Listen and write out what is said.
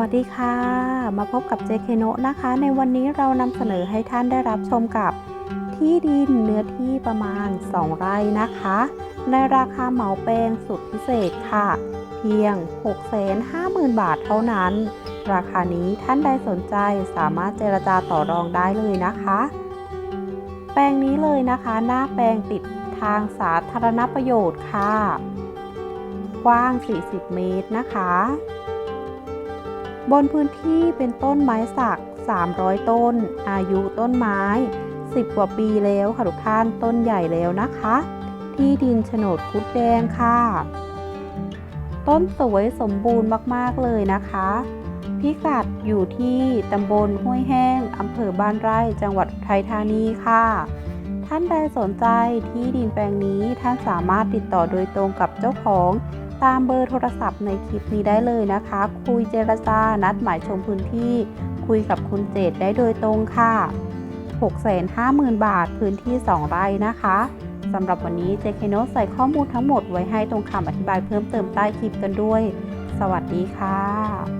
วัสดีค่ะ มาพบกับเจเคโนะนะคะ ในวันนี้เรานำเสนอให้ท่านได้รับชมกับที่ดินเนื้อที่ประมาณ 2 ไร่นะคะ ในราคาเหมาเปงสุดพิเศษค่ะ เพียง 650,000 บาทเท่านั้น ราคานี้ท่านใดสนใจสามารถเจรจาต่อรองได้เลยนะคะ แปลงนี้เลยนะคะ หน้าแปลงติดทางสาธารณประโยชน์ค่ะ กว้าง 40 เมตรนะคะ บนพื้นที่เป็นต้นไม้สัก 300 ต้น อายุต้นไม้ 10 กว่าปีแล้วค่ะทุกท่านต้นใหญ่แล้วนะคะ ที่ดินโฉนดคุดแดงค่ะ ต้นสวยสมบูรณ์มาก ๆ เลยนะคะพิกัดอยู่ที่ตำบลห้วยแห้งอำเภอบ้านไร่จังหวัดอุทัยธานีค่ะ ท่านใดสนใจที่ดินแปลงนี้ท่านสามารถติดต่อโดยตรงกับเจ้าของ ตามเบอร์โทรศัพท์ในคลิปนี้ได้เลยนะคะ คุยเจรจานัดหมายชมพื้นที่ คุยกับคุณเจตได้โดยตรงค่ะ 650,000 บาทพื้นที่ 2 ไร่นะคะสำหรับวันนี้เจคโนใส่ข้อมูลทั้งหมดไว้ให้ตรงคำอธิบายเพิ่มเติมใต้คลิปกันด้วย สวัสดีค่ะ